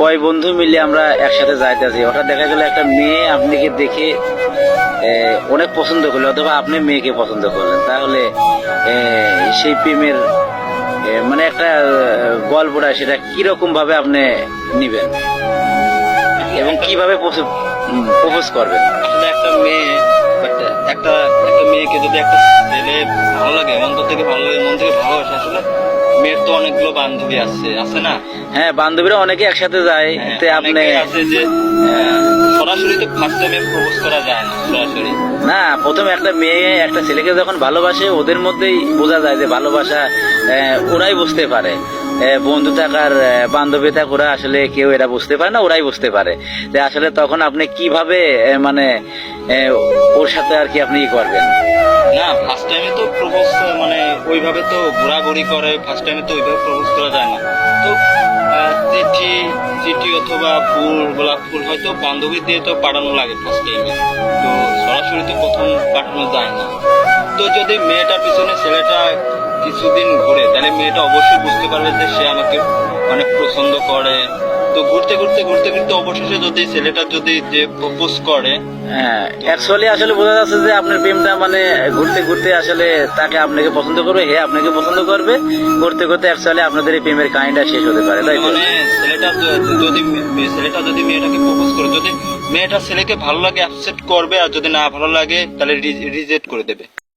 কয় বন্ধু মিলে আমরা একসাথে যাইতে যাইতেছি ওটা দেখা গেল একটা মেয়ে আপনাকে দেখে অনেক পছন্দ করল, অথবা আপনি মেয়েকে পছন্দ করলেন। তাহলে সেই প্রেমের মানে একটা গল্পটা সেটা কীরকম ভাবে আপনি নিবেন? এবং কীভাবে প্রপোজ করবেন? একটা মেয়ে একটা ভালো লাগে অন্তর থেকে ভালো লাগে মন থেকে ভালোবাসে। আসলে মেয়ের তো অনেকগুলো বান্ধবী আছে আছে না? হ্যাঁ বান্ধবীরা অনেকে একসাথে যায় হ্যাঁ, তে আপনি আছে যে সরাসরি তো ফার্স্ট টাইমে প্রপোজ করা যায় না সরাসরি। না প্রথম একটা মেয়ে একটা ছেলেকে যখন ভালোবাসে ওদের মধ্যেই বোঝা যায় যে ভালোবাসা ওরাই বুঝতে পারে। বন্ধু থাকার বান্ধবী থাক ওরা আসলে কেউ এটা বুঝতে পারে না ওরাই বুঝতে পারে। যে আসলে তখন আপনি কীভাবে মানে ওর সাথে আর কি আপনি ই করবেন? না ফার্স্ট টাইমে তো প্রপোজ মানে ওইভাবে তো ঘোরাঘুরি করে ফার্স্ট টাইমে তো ওইভাবে প্রপোজ করা যায় না। তো চিঠি চিঠি অথবা ফুল, গোলাপ ফুল হয়তো বান্ধবী দিয়ে তো পাঠানো লাগে ফার্স্ট টাইমে তো সরাসরি তো প্রথম পাঠানো যায় না। তো যদি মেয়েটার পিছনে ছেলেটা কিছুদিন ঘুরে, তাহলে মেয়েটা অবশ্যই বুঝতে পারবে যে সে আমাকে অনেক পছন্দ করে তো ঘুরতে ঘুরতে ঘুরতে ঘুরতে অবশেষে যদি ছেলেটা যদি যে প্রপোজ করে হ্যাঁ অ্যাকচুয়ালি আসলে বোঝা যাচ্ছে যে আপনার প্রেমটা মানে ঘুরতে ঘুরতে আসলে তাকে আপনাকে পছন্দ করবে হে আপনাকে পছন্দ করবে। ঘুরতে ঘুরতে অ্যাকচুয়ালি আপনাদের এই প্রেমের কাহিনীটা শেষ হতে পারে তাই মানে ছেলেটা যদি ছেলেটা যদি মেয়েটাকে প্রপোজ করে যদি মেয়েটা ছেলেকে ভালো লাগে অ্যাকসেপ্ট করবে আর যদি না ভালো লাগে তাহলে রিজেক্ট করে দেবে।